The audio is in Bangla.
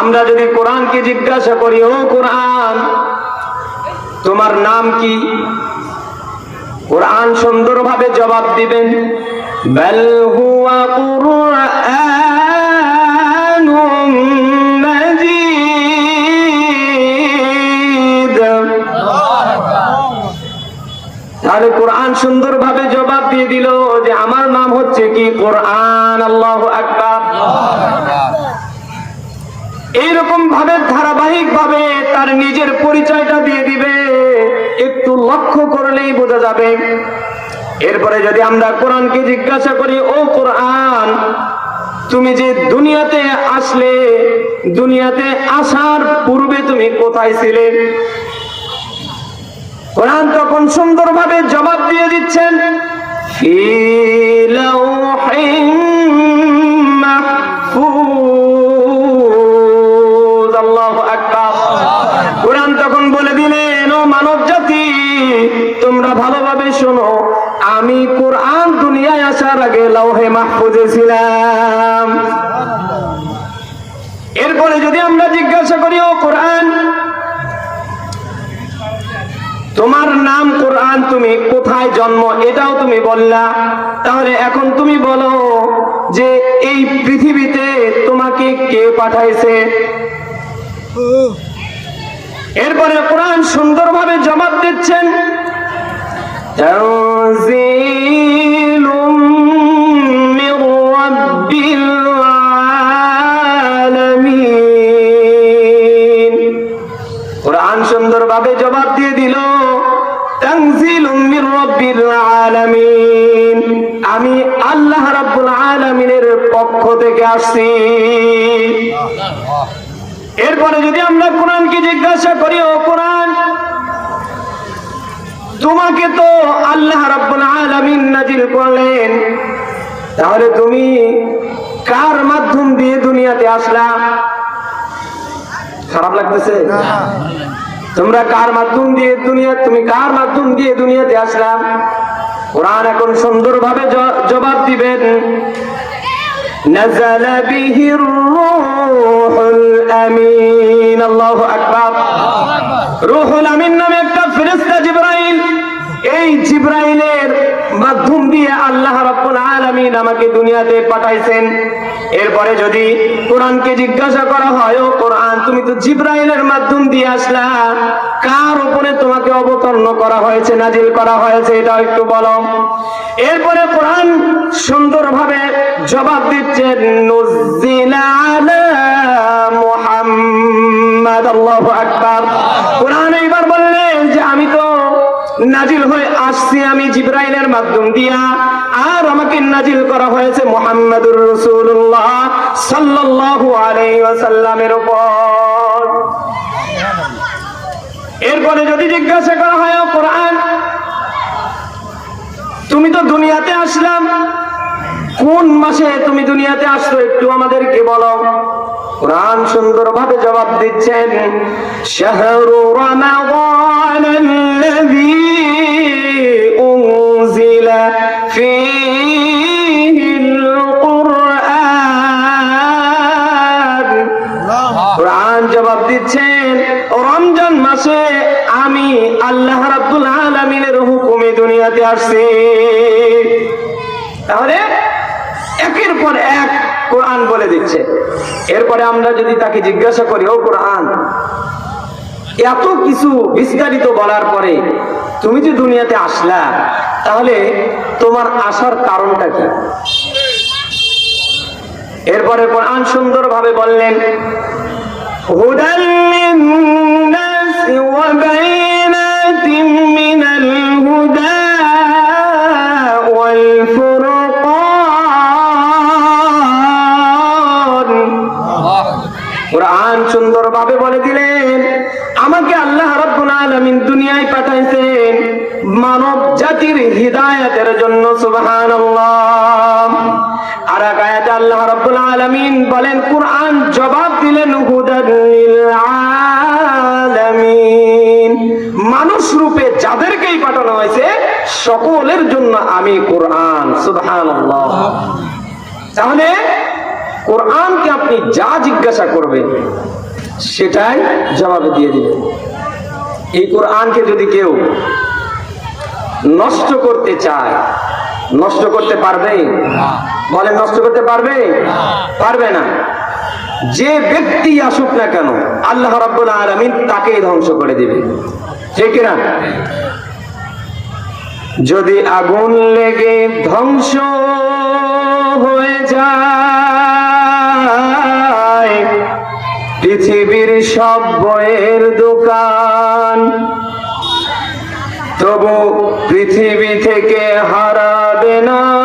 আমরা যদি কোরআনকে জিজ্ঞাসা করি, ও কোরআন, তোমার নাম কি? কোরআন সুন্দরভাবে জবাব দিবেন তাহলে কোরআন সুন্দরভাবে জবাব দিয়ে দিল যে, আমার নাম হচ্ছে কি? কোরআন, আল্লাহ আকবার। এইরকম ভাবে ধারাবাহিক ভাবে তার নিজের পরিচয়টা দিয়ে দিবে। একটু লক্ষ্য করলেই বোঝা যাবে। এরপরে যদি আমরা কোরআনকে জিজ্ঞাসা করি, ও কোরআন, তুমি যে দুনিয়াতে আসলে, দুনিয়াতে আসার পূর্বে তুমি কোথায় ছিলে? কোরআন তখন সুন্দরভাবে জবাব দিয়ে দিচ্ছেন, ফি তোমরা ভালোভাবে শোনো। আমি কোরআন দুনিয়ায় আসার আগে লাউহে মাহফুজে ছিলাম। এরপরে যদি আমরা জিজ্ঞাসা করি, ও কোরআন, তোমার নাম কোরআন তুমি কোথায় জন্ম? এটাও তুমি বললা। তাহলে এখন তুমি বলো যে এই পৃথিবীতে তোমাকে কে পাঠাইছে? এরপরে কোরআন সুন্দরভাবে জবাব দিচ্ছেন। تنزيل من رب العالمين কোরআন সুন্দরভাবে জবাব দিয়ে দিল তানজিলুম মির রাব্বিল আলামিন আমি আল্লাহ রাব্বুল আলামিনের পক্ষ থেকে আসছি এরপরে যদি আমরা কোরআনকে জিজ্ঞাসা করি ও কোরআন তোমাকে তো আল্লাহ রাব্বুল আলামিন নাজিল করলেন তাহলে তুমি কার মাধ্যম দিয়ে দুনিয়াতে আসলা খারাপ লাগতেছে তোমরা কার মাধ্যম দিয়ে দুনিয়া তুমি কার মাধ্যম দিয়ে দুনিয়াতে আসলাম কোরআন এখন সুন্দরভাবে জ- জবাব দিবেন نزل به الروح الأمين الله أكبر রুহুল আমিন নামে একটা ফেরেশতা জিব্রাইল এই জিব্রাইলের মাধ্যম দিয়ে আল্লাহ রাব্বুল আলামিন আমাকে দুনিয়াতে পাঠাইছেন। এরপরে যদি কোরআনকে জিজ্ঞাসা করা হয়, ও কোরআন, তুমি তো জিব্রাইলের মাধ্যম দিয়ে আসলা, কার উপরে তোমাকে অবতরণ করা হয়েছে, নাজিল করা হয়েছে, এটা একটু বলো? এরপরে কোরআন সুন্দরভাবে জবাব আলা মুহাম্মদ, আল্লাহু আকবার কোরআন এইবার বললেন যে আমি তো নাজিল হয়ে আসছি আমি জিব্রাইলের মাধ্যম দিয়া। আর আমাকে নাজিল করা হয়েছে মুহাম্মাদুর রাসূলুল্লাহ সাল্লাল্লাহু আলাইহি ওয়াসাল্লামের উপর। এরপরে যদি জিজ্ঞাসা করা হয় কোরআন, তুমি তো দুনিয়াতে আসলাম, কোন মাসে তুমি দুনিয়াতে আসছো একটু আমাদেরকে বলো। কোরআন সুন্দরভাবে জবাব দিচ্ছেন, শাহরু রমাদান আল্লাযী উনজিলা ফীহি আল-কুরআন কোরআন জবাব দিচ্ছেন, রমজান মাসে আমি আল্লাহ রাব্বুল আলামিনের হুকুমে দুনিয়াতে আসছি। তাহলে একের পর এক কোরআন বলে দিচ্ছে। এরপরে আমরা যদি তাকে জিজ্ঞাসা করি, ও কোরআন, এত কিছু বিস্তারিত বলার পরে তুমি যে দুনিয়াতে আসলা, তাহলে তোমার আসার কারণটা কি? এরপরে কোরআন সুন্দরভাবে বললেন, হুদাল লিন্নাস ওয়া সুন্দরভাবে বলে দিলেন, আমাকে আল্লাহ আলামিন দুনিয়ায় পাঠাইছেন মানব জাতির হিদায়াতের জন্য, সুবহানাল্লাহ। আর এক আয়াতে আল্লাহ বলেন জবাব দিলেন আলামিন। মানুষ রূপে যাদেরকেই পাঠানো হয়েছে, সকলের জন্য আমি কোরআন, সুবহানাল্লাহ। তাহলে কোরআনকে আপনি যা জিজ্ঞাসা করবেন সেটাই জবাবে দিয়ে দিবেন এই কোরআনকে যদি কেউ নষ্ট করতে চায়, নষ্ট করতে পারবে? বলে নষ্ট করতে পারবে? পারবে না। যে ব্যক্তি আসুক না কেন, আল্লাহ রাব্বুল আলামিন তাকেই ধ্বংস করে দিবে। ঠিক না যদি আগুন লেগে ধ্বংস হয়ে যায় সব বইয়ের দোকান। তবু পৃথিবী থেকে হারাবে না।